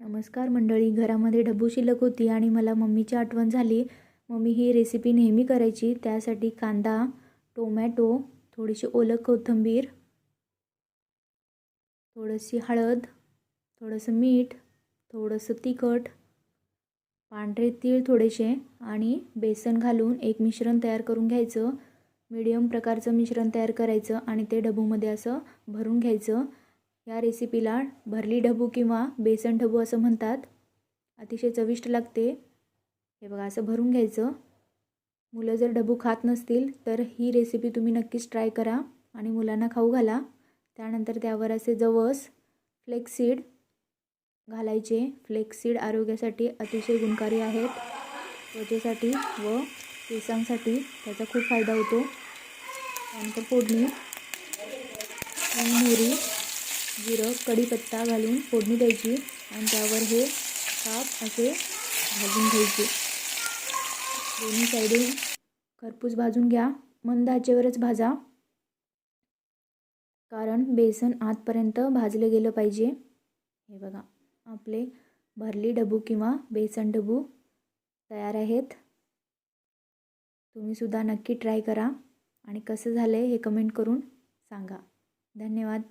नमस्कार मंडळी घरामध्ये ढबू शिल्लक होती आणि मला मम्मीची आठवण झाली. मम्मी ही रेसिपी नेहमी करायची त्यासाठी कांदा टोमॅटो थोडीशी ओलं कोथिंबीर थोडीशी हळद थोडंसं मीठ थोडंसं तिखट पांढरे तीळ थोडेसे आणि बेसन घालून एक मिश्रण तयार करून घ्यायचं. मिडियम प्रकारचं मिश्रण तयार करायचं आणि ते ढबूमध्ये असं भरून घ्यायचं. या रेसिपीला भरली ढबू किंवा बेसन ढबू असं म्हणतात. अतिशय चविष्ट लागते. हे बघा असं भरून घ्यायचं. मुलं जर ढबू खात नसतील तर ही रेसिपी तुम्ही नक्कीच ट्राय करा आणि मुलांना खाऊ घाला. त्यानंतर त्यावर असे जवस फ्लेक्सीड घालायचे. फ्लेक्सीड आरोग्यासाठी अतिशय गुणकारी आहेत. त्वचेसाठी व केसांसाठी त्याचा खूप फायदा होतो. त्यानंतर फोडणी मोहरी जिरं कढीपत्ता घालून फोडणी द्यायची आणि त्यावर हे काप असे भाजून घ्यायचे. दोन्ही साईडून खरपूस भाजून घ्या. मंद आचेवरच भाजा. कारण बेसन आतपर्यंत भाजलं गेलं पाहिजे. हे बघा आपले भरली डबू किंवा बेसन डबू तयार आहेत. तुम्हीसुद्धा नक्की ट्राय करा आणि कसं झालं आहे हे कमेंट करून सांगा. धन्यवाद.